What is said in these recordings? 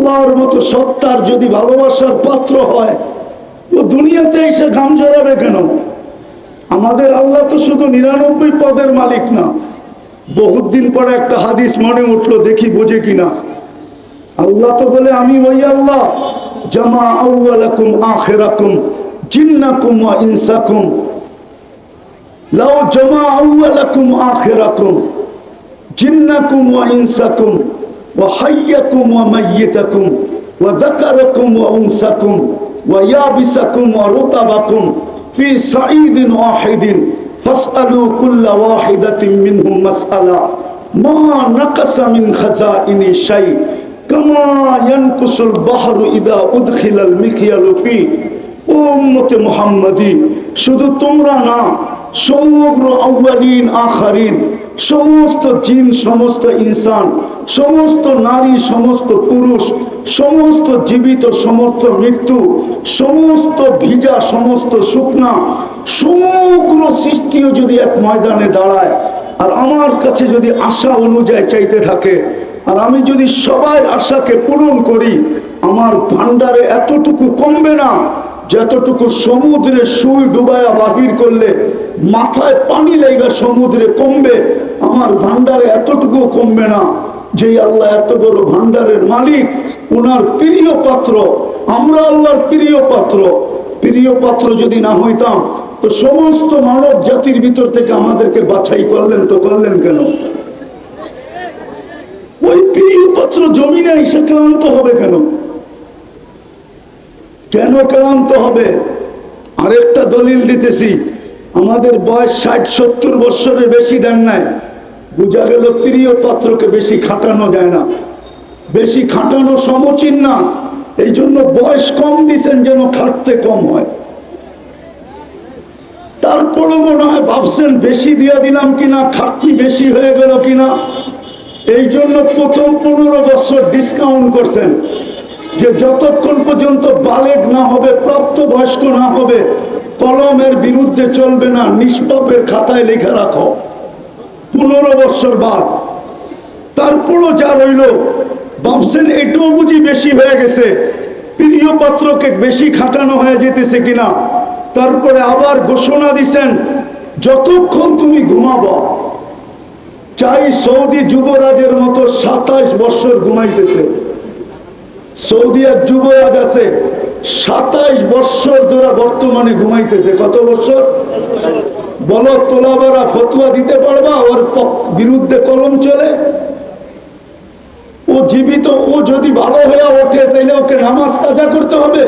আল্লাহর মতো সত্তার যদি ভালোবাসার পাত্র হয়, ও দুনিয়াতে এসে গান জড়াবে কেন? আমাদের আল্লাহ তো শুধু নিরানব্বই পদের মালিক না। বহুত দিন পরে একটা হাদিস মনে উঠল, দেখি বোঝে কিনা। আল্লাহ তো বলে, আমি ওই আল্লাহ, জামা আউ্লাকুম আখেরাকুম, জিন্নাকুম ইনসাকুম। লাউ জামা আউ্লাকুম আখেরাকুম, জিন্নাকুম ইনসাকুম। ওয়া হাইয়াকুম ওয়া মাইয়িতাকুম ওয়া যাকারাকুম ওয়া উনসাকুম ওয়া ইয়াবিসাকুম ওয়া রুতাবাকুম ফি সাঈদিন ওয়াহিদিন ফাসআলু কুল্লা ওয়াহিদাতিন মিনহুম মাসআলা মা নাকাসা মিন খাজাইনি শাই কামা ইয়ানকুসুল বাহরু ইদা উদখিলাল মিখিয়ালু ফি ও উম্মতে মুহাম্মাদি শুধু তোমরা না সমগ্র আউ্বালিন আখারিন সমস্ত জিন, সমস্ত ইনসান, সমস্ত নারী, সমস্ত পুরুষ, সমস্ত জীবিত, সমস্ত মৃত্যু, সমস্ত ভিজা, সমস্ত শুকনা, সমগ্র সৃষ্টিও যদি এক ময়দানে দাঁড়ায়, আর আমার কাছে যদি আশা অনুযায়ী চাইতে থাকে, আর আমি যদি সবাই আশাকে পূরণ করি, আমার ভান্ডারে এতটুকু কমবে না যতটুকু সমুদ্রে সুই ডুবায়া বাহির করলে, মাথায় পানি লেগা সমুদ্রে কমবে, আমার ভান্ডারে এতটুকু কমবে না, যে আল্লাহ এত বড় ভান্ডারের মালিক ওনার প্রিয় পাত্র, আমরা আল্লাহর প্রিয় পাত্র প্রিয় পাত্র যদি না হইতাম, তো সমস্ত মানব জাতির ভিতর থেকে আমাদেরকে বাছাই করলেন তো করলেন কেন? ওই প্রিয় পাত্র জমিনে এসে ক্লান্ত হবে কেন? কেন ক্লান্ত হবে? আরেকটা দলিল দিতেছি। আমাদের বয়স ষাট, সত্তর বৎসরের বেশি দেন নাই। বোঝা গেল প্রিয় পাত্রকে বেশি খাটানো যায় না। বেশি খাটানো সমচীন না। এই জন্য বয়স কম দিছেন যেন খাটতে কম হয়। তারপরও মনে হয় ভাবছেন, বেশি দিয়া দিলাম কিনা, খাটনি বেশি হয়ে গেল কিনা? এই জন্য প্রথম পনেরো বছর ডিসকাউন্ট করছেন। যে যতক্ষণ পর্যন্ত বালেক না হবে প্রাপ্ত বয়স্ক না হবে, কলমের বিরুদ্ধে চলবে না, নিষ্পাপের খাতায় লেখা রাখো। পনেরো বছর বাদ। তারপরও যা রইল, ভাবছেন এটাও বুঝি বেশি হয়ে গেছে। প্রিয় পাত্রকে বেশি খাটানো হয়ে যেতেছে কিনা, তারপরে আবার ঘোষণা দিছেন, যতক্ষণ তুমি ঘুমাবো, চাই সৌদি যুবরাজের মতো সাতাশ বছর ঘুমাইতেছে। সৌদি এক যুবরাজ আছে সাতাইশ বছর ধরে বর্তমানে ঘুমাইতেছে। কত বছর? বলো, তোলাবারা ফতুয়া দিতে পারবা? ওর বিরুদ্ধে কলম চলে? ও জীবিত, ও যদি ভালো হয়ে ওঠে তাহলে ওকে নামাজ কাজা করতে হবে?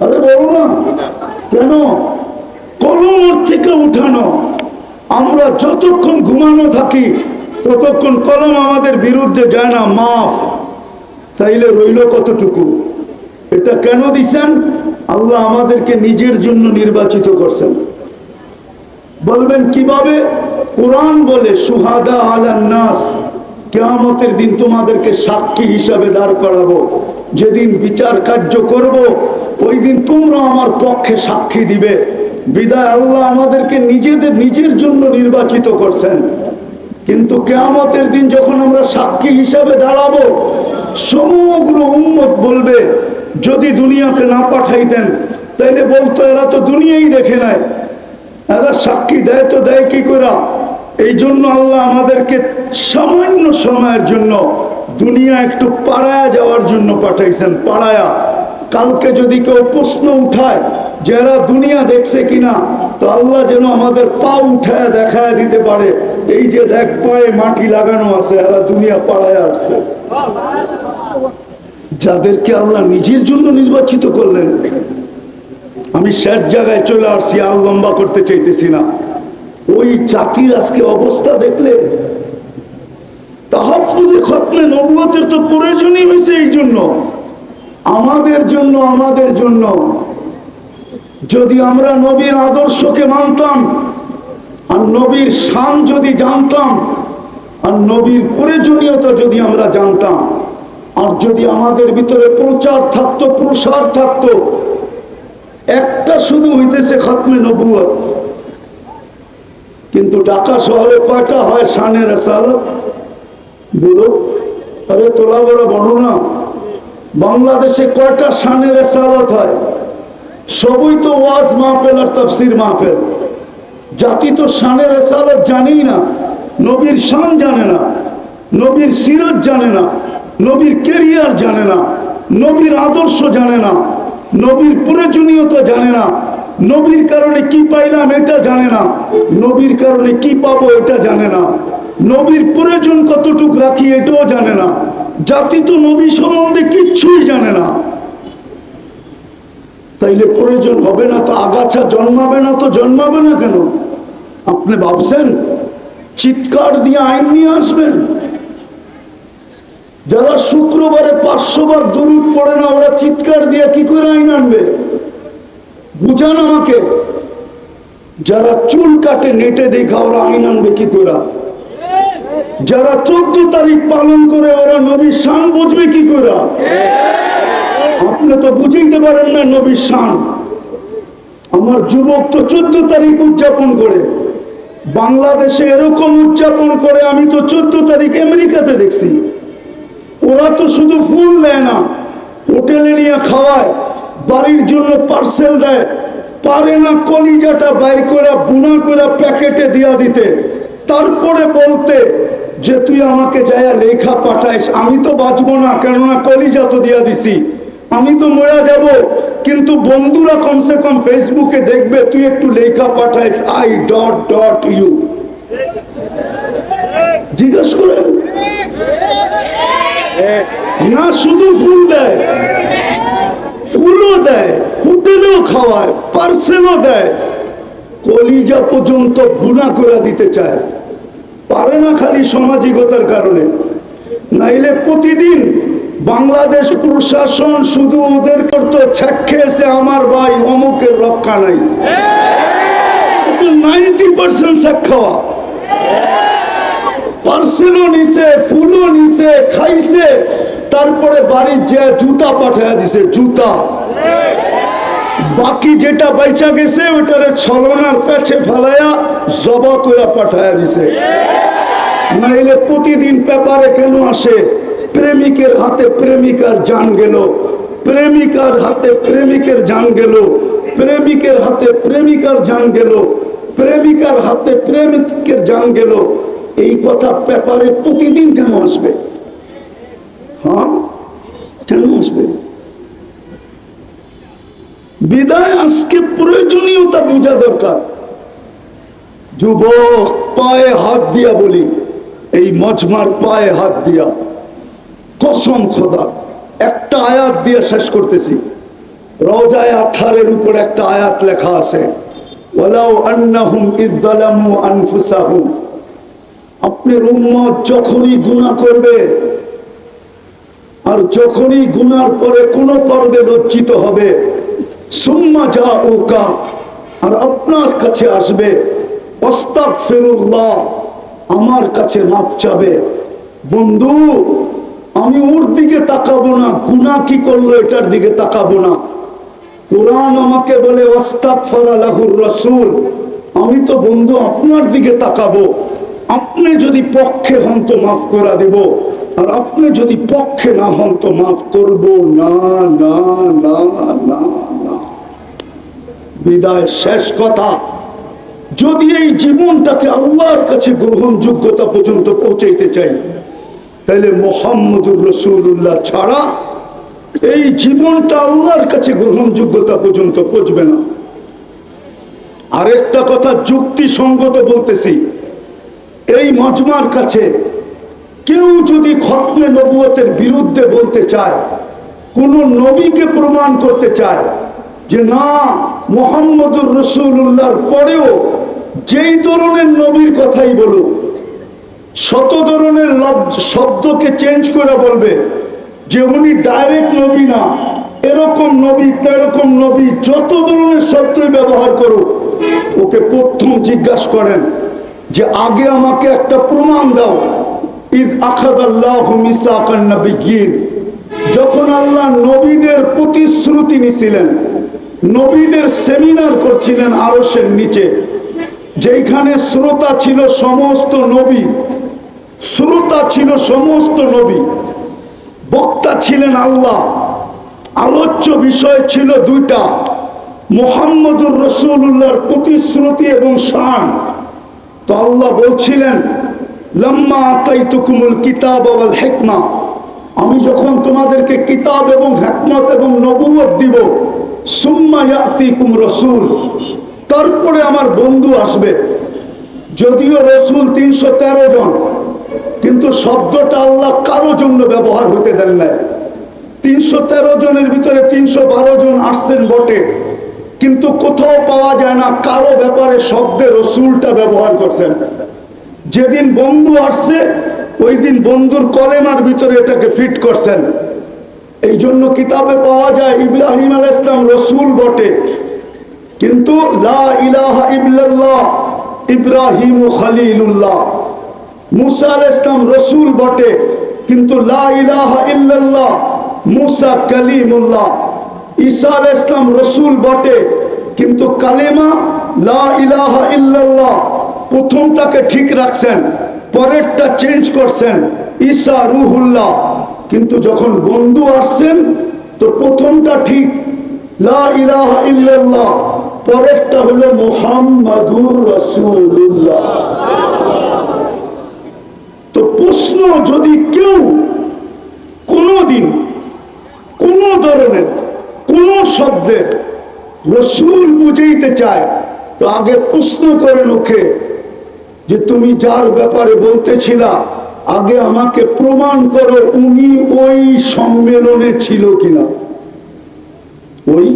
আরে বলো না। কেন? কলম ওর থেকে উঠানো। আমরা যতক্ষণ ঘুমানো থাকি, ততক্ষণ কলম আমাদের বিরুদ্ধে যায় না, মাফ। তাইলে রইল কতটুকু? এটা কেন দিছেন? আল্লাহ আমাদেরকে নিজের জন্য নির্বাচিত করছেন। বলবেন, কীভাবে? কোরআন বলে, সুহাদা আলান নাস কেয়ামতের দিন তোমাদেরকে সাক্ষী হিসাবে দাঁড় করাবো। যেদিন বিচার কার্য করব, ওই দিন তোমরা আমার পক্ষে সাক্ষী দিবে। বিদায়, আল্লাহ আমাদেরকে নিজেদের, নিজের জন্য নির্বাচিত করছেন। কিন্তু কেয়ামতের দিন যখন আমরা সাক্ষী হিসাবে দাঁড়াবো সমগ্র উম্মত বলবে, যদি দুনিয়াতে না পাঠাইতেন, তাইলে বলতো, এরা তো দুনিয়াই দেখে নাই। এরা সাক্ষী দেয় তো দেয় কি করে এই জন্য আল্লাহ আমাদেরকে সামান্য সময়ের জন্য দুনিয়া একটু পাড়ায়া যাওয়ার জন্য পাঠাইছেন, পাড়ায়া। কালকে যদি কেউ প্রশ্ন উঠায় যে এরা দুনিয়া দেখছে কিনা, তো আল্লাহ যেন আমাদের পা উঠায় দেখায় দিতে পারে। এই যে দেখ, পায়ে মাটি লাগানো আছে, এরা দুনিয়া পাড়ায় আসছে। যাদেরকে আল্লাহ নিজের জন্য নির্বাচিত করলেন, আমি শেষ জায়গায় চলে আসছি, আর লম্বা করতে চাইতেছি না। ওই জাতির আজকে অবস্থা দেখলে নবুয়তের তো প্রয়োজনই হয়েছে এই জন্য। আমাদের জন্য আমাদের জন্য। যদি আমরা নবীর আদর্শকে মানতাম, আর নবীর শান যদি জানতাম, আর নবীর প্রয়োজনীয়তা যদি আমরা জানতাম আর যদি আমাদের ভিতরে প্রচার থাকতো, প্রসার থাকতো, একটা শুধু হইতেছে খতমে নবুয়ত। কিন্তু ঢাকা শহরে কয়টা হয় শানের সালত বুড়ো, আরে তোলা বড় বড় না বাংলাদেশে কয়টা শানের রেসালত হয়? সবই তো ওয়াজ মাহফেল আর তফসির মাহফেল। জাতি তো শানের রেসালত জানেই না, নবীর শান জানে না, নবীর সিরত জানে না। নবীর কেরিয়ার জানে না, নবীর আদর্শ জানে না, নবীর প্রয়োজনীয়তা জানে না, নবীর কারণে কি পাইলাম এটা জানে না, নবীর কারণে কি পাবো এটা জানে না, নবীর প্রয়োজন কতটুক রাখি এটাও জানে না, জাতি তো নবী সম্বন্ধে কিচ্ছুই জানে না। তাইলে প্রয়োজন হবে না তো আগাছা জন্মাবে না তো জন্মাবে না কেন? আপনি ভাবছেন, চিৎকার দিয়ে আইন নিয়ে আসবেন? যারা শুক্রবারে পাঁচশো বার দূর পড়ে না, ওরা চিৎকার দিয়ে কি করে আইন আনবে? বুঝান আমাকে। যারা চুল কাটে নেটে দেখা, ওরা আইন আনবে কি করে? যারা চোদ্দ তারিখ পালন করে, ওরা নবীর শান বুঝবে কি করে? আপনি তো বুঝাইতে পারেন না নবীর শান। আমার যুবক তো চোদ্দ তারিখ উদযাপন করে। বাংলাদেশে এরকম উদযাপন করে, আমি তো চোদ্দ তারিখ আমেরিকাতে দেখছি। ওরা তো শুধু ফুল দেয় না, হোটেলে নিয়ে খাওয়ায়, বাড়ির জন্য পার্সেল দেয়, পারে না কলিজাটা বাইর করে, বুনা করে প্যাকেটে দিয়া দিতে। তারপরে বলতে যে, তুই আমাকে যাইয়া লেখা পাঠাইস, আমি তো বাঁচবো না, কেননা কলিজা তো দিয়া দিছি। আমি তো মরে যাব, কিন্তু বন্ধুরা কমসে কম ফেসবুকে দেখবে, তুই একটু লেখা পাঠাইস আই ডট ডট ইউ জিজ্ঞেস করে না শুধু ফুল দেয় ফুলও দেয় হোটেলেও খাওয়ায় পার্সেলও দেয়। কলিজা পর্যন্ত গুণা করে দিতে চায়। পারে না খালি সামাজিকতার কারণে। নাইলে প্রতিদিন বাংলাদেশ প্রশাসন শুধু ওদের করতো খেয়েছে আমার ভাই অমুকের রক্ষা নাই। নাইনটি পার্সেন্ট শেখ খাওয়া। পার্সেলও নিছে, ফুলও নিছে, খাইছে, তারপরে বাড়ির যে জুতা পাঠায় দিছে, জুতা। বাকি যেটা বাইচা গেছে, ওটারে ছলনার কাছে ফেলাইয়া জবা করে পাঠায় দিছে। নাইলে প্রতিদিন পেপারে কেন আসে? প্রেমিকের হাতে প্রেমিকার জান গেল। প্রেমিকার হাতে প্রেমিকের জান গেল। প্রেমিকের হাতে প্রেমিকার জান গেল। প্রেমিকার হাতে প্রেমিকের জান গেল। এই কথা পেপারে প্রতিদিন কেন আসবে? হ্যাঁ? কেন আসবে? বিদায় আজকে প্রয়োজনীয়তা বোঝা দরকার। যুবক, পায়ে হাত দিয়া বলি, এই মজমার পায়ে হাত দিয়া। কসম খোদা, একটা আয়াত দিয়ে শেষ করতেছি। রওজায় আথারের উপর একটা আয়াত লেখা আছে। ওয়ালাউ আন্নাহুম ইযলামু আনফুসাহুম। আপনার উম্মত যখনই গুনাহ করবে, আর যখনই গুনার পরে কোনো পর্বে লজ্জিত হবে, সুম্মা যা ওকা আর আপনার কাছে আসবে অস্তাক ফেরুল্লাহ আমার কাছে মাপ চাবে। বন্ধু, আমি ওর দিকে তাকাবো না গুনা কি করল এটার দিকে তাকাবো না। কোরআন আমাকে বলে ওস্তাক লাহুর রসুল, আমি তো বন্ধু আপনার দিকে তাকাবো। আপনি যদি পক্ষে হন তো মাফ করা দেব, আর আপনি যদি পক্ষে না হন তো মাফ করব। না না না না বিদায় শেষ কথা। যদি এই জীবনটাকে আল্লাহর কাছে গ্রহণযোগ্যতা পর্যন্ত পৌঁছাইতে চাই, তাহলে মোহাম্মদুর রসুল্লাহ ছাড়া এই জীবনটা আল্লাহর কাছে গ্রহণযোগ্যতা পর্যন্ত পৌঁছবে না। আরেকটা কথা যুক্তিসঙ্গত বলতেছি। এই মজমার কাছে কেউ যদি খতমে নবুয়তের বিরুদ্ধে বলতে চায়, কোন নবীকে প্রমাণ করতে চায় যে না, মোহাম্মদুর রসুল্লাহর পরেও যেই ধরনের নবীর কথাই বলুক, শত ধরনের শব্দকে চেঞ্জ করে বলবে যে উনি ডাইরেক্ট নবী না। এরকম নবী, তেরকম নবী, যত ধরনের শব্দই ব্যবহার করুক, ওকে প্রথম জিজ্ঞাসা করেন যে আগে আমাকে একটা প্রমাণ দাও। ইদ আখাদ আল্লাহ মিসাকান নবিয়িন যখন আল্লাহ নবীদের প্রতিশ্রুতি নিছিলেন, নবীদের সেমিনার করছিলেন আরশের নিচে যেখানে শ্রোতা ছিল সমস্ত নবী, শ্রোতা ছিল সমস্ত নবী, বক্তা ছিলেন আল্লাহ। আলোচ্য বিষয় ছিল দুইটা, মোহাম্মদুর রসুল্লাহর প্রতিশ্রুতি এবং শান। তো আল্লাহ বলছিলেন, লম্মা হেকমা। আমি যখন তোমাদেরকে কিতাব এবং হেকমত এবং নবুয়ত দিব রসুল। তারপরে আমার বন্ধু আসবে। যদিও রসুল তিনশো তেরো জন, কিন্তু শব্দটা আল্লাহ কারও জন্য ব্যবহার হতে দেন নাই। তিনশো তেরো জনের ভিতরে তিনশো বারো জন আসছেন বটে। কিন্তু কোথাও পাওয়া যায় না, কারও ব্যাপারে শব্দে রসুলটা ব্যবহার করছেন। যেদিন বন্ধু আসছে, ওই দিন বন্ধুর কলেমার ভিতরে এটাকে ফিট করছেন। এই জন্য কিতাবে পাওয়া যায়, ইব্রাহিম আল ইসলাম রসুল বটে। কিন্তু ইব্রাহিম খালিলুল্লাহ। মুসা আল ইসলাম রসুল বটে, কিন্তু লা ইলাহা ইল্লাল্লাহ, মুসা কালিমুল্লাহ। ঈসা আল ইসলাম রসুল বটে, কিন্তু কালেমা লা ইলাহা ইল্লাল্লাহ প্রথমটাকে ঠিক রাখছেন, পরেরটা চেঞ্জ করছেন, ঈসা রুহুল্লাহ। কিন্তু যখন বন্ধু আসছেন, তো প্রথমটা ঠিক, লা ইলাহা ইল্লাল্লাহ, পরেরটা হলো মুহাম্মাদুর রাসূলুল্লাহ। তো প্রশ্ন যদি কেউ কোনোদিন, কোনো ধরনের কোন শব্দের রসুল বুঝাইতে চায় তো আগে প্রশ্ন করে ওকে যে তুমি যার ব্যাপারে বলতেছিলা আগে আমাকে প্রমাণ করো উনি ওই সম্মেলনে ছিল কিনা। ওই?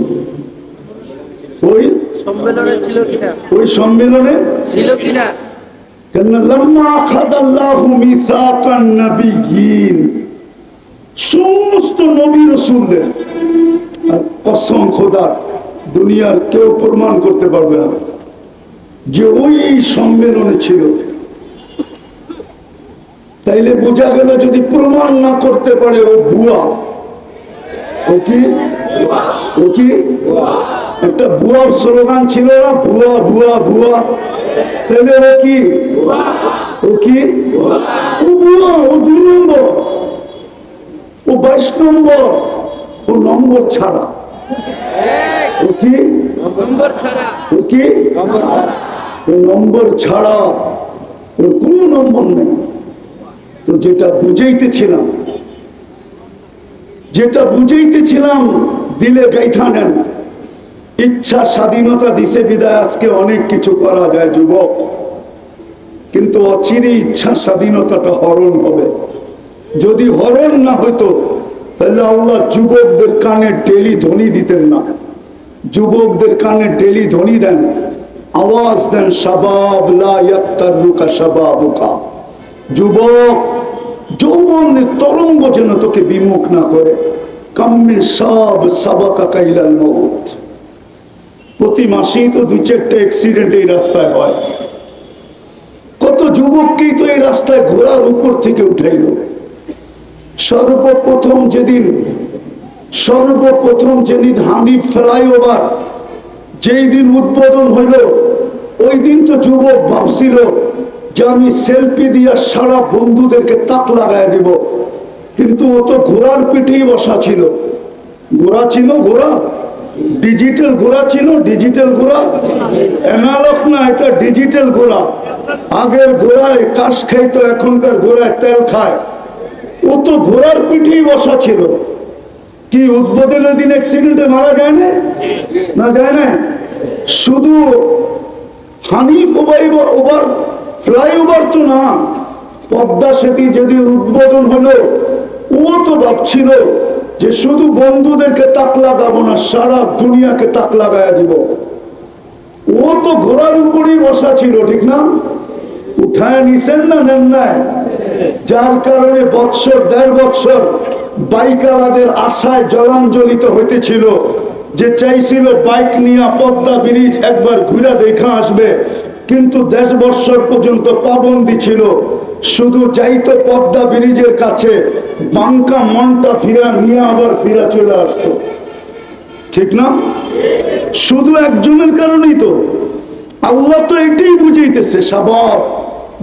ওই? সম্মেলনে ছিল কিনা? ওই সম্মেলনে? ছিল কিনা? কেন লম্মা খাদাল্লাহু মিসাকান নবিয়িন সমস্ত নবী রসুলদের কসম খোদার, দুনিয়ার কেউ প্রমাণ করতে পারবে না। যে ওই সম্মেলনে ছিল। তাইলে বোঝা গেল যদি প্রমাণ না করতে পারে ও ভুয়া ও কি? ও কি? একটা ভুয়ার স্লোগান ছিল না ভুয়া ভুয়া ভুয়া তাহলে ও কি? ও কি? ও ভুয়া ও দুই নম্বর। ও বাইশ নম্বর। ও নম্বর ছাড়া। ও কি? নম্বর ছাড়া। ও কি? নম্বর ছাড়া। ও নম্বর ছাড়া। ওর কোনো নম্বর নেই। তো যেটা বুঝাইতেছিলাম যেটা বুঝাইতেছিলাম দিলে গাইথা নেন। ইচ্ছা স্বাধীনতা দিছে বিদায় আজকে অনেক কিছু করা যায় যুবক। কিন্তু অচিরে ইচ্ছা স্বাধীনতাটা হরণ হবে। যদি হরণ না হতো তাহলে আল্লাহ যুবকদের কানে টেলি ধ্বনি দিতেন না। যুবকদের কানে টেলি ধ্বনি দেন। আওয়াজ দেন, শাবাব লা ইয়াক্তারুকা শাবাবুকা। যুবক যৌবনের তরঙ্গ যেন তোকে বিমুখ না করে। কাম্মে সব সাবাকা কাইলাল মৌত প্রতি মাসেই তো দু চারটে অ্যাক্সিডেন্ট এই রাস্তায় হয়। কত যুবককেই তো এই রাস্তায় ঘোড়ার উপর থেকে উঠাইল। সর্বপ্রথম যেদিন সর্বপ্রথম যেদিন হানি ফ্লাইওভার, যেই দিন উদ্বোধন হইল, ওই দিন তো যুবক ভাবছিল যে আমি সেলফি দিয়া সারা বন্ধুদেরকে তাক লাগায় দিব। কিন্তু ও তো ঘোড়ার পিঠেই বসা ছিল। ঘোড়া ছিল ঘোড়া, ডিজিটাল ঘোড়া ছিল ডিজিটাল ঘোড়া, অ্যানালগ না, এটা ডিজিটাল ঘোড়া। আগের ঘোড়ায় কাশ খাইতো, এখনকার ঘোড়ায় তেল খায়। ও তো ঘোড়ার পিঠেই বসা ছিল। কি উদ্বোধনের দিন অ্যাক্সিডেন্টে মারা যায় না? না যায় না? শুধু হানিফ ওভার ওভার ফ্লাইওভার তো না, পদ্মা সেতু যদি উদ্বোধন হলো, ও তো ভাবছিল যে শুধু বন্ধুদেরকে তাক লাগাবো না, সারা দুনিয়াকে তাক লাগাইয়া দিব। ও তো ঘোড়ার উপরেই বসা ছিল, ঠিক না? উঠায় নিছেন না নেন নাই? যার কারণে বৎসর, দেড় বৎসর বাইকালাদের আশায় জলাঞ্জলিত হইতেছিল যে চাইছিল বাইক নিয়ে পদ্মা ব্রিজ একবার ঘুরে দেখা আসবে। কিন্তু দেশ বৎসর পর্যন্ত পাবন্দি ছিল। শুধু যাইতো পদ্মা ব্রিজের কাছে বাঙ্কা মনটা ফিরা নিয়ে আবার ফিরা চলে আসতো। ঠিক না? শুধু একজনের কারণেই তো। আল্লাহ তো এটাই বুঝাইতেছে, সাবাব।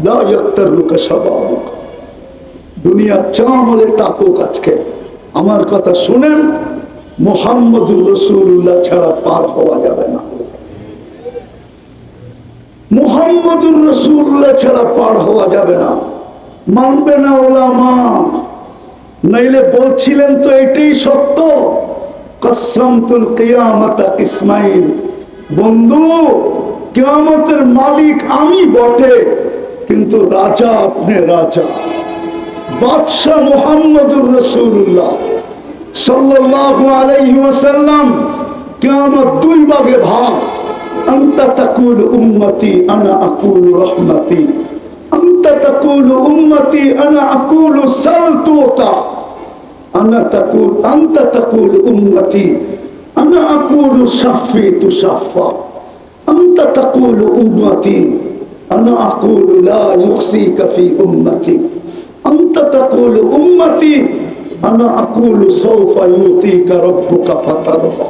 লা ইয়াক্তারুকা সাবাবুক। দুনিয়া চামলে তাকুক আজকে। আমার কথা শুনেন, মোহাম্মদুর রসুল্লাহ ছাড়া পার হওয়া যাবে না। মোহাম্মদুর রসুল্লাহ ছাড়া পার হওয়া যাবে না। মানবে না ওলামা। নাইলে বলছিলেন তো এটাই সত্য। কসমতুল কিয়ামতা ইসমাইল বন্ধু, কিয়ামতের মালিক আমি বটে, কিন্তু রাজা আপনি রাজা। বাদশাহ মোহাম্মদুর রসুল্লাহ সাল্লাল্লাহু আলাইহি ওয়াসাল্লাম কিয়ামত দুই ভাগে ভাগ أنت تقول أمتي أنا أقول رحمتي أنت تقول أمتي أنا أقول سل توتا أنا تقول أنت تقول أمتي أنا أقول شفي تشفى أنت تقول أمتي أنا أقول لا يخزيك في أمتي أنت تقول أمتي أنا أقول سوف يعطيك ربك فترضى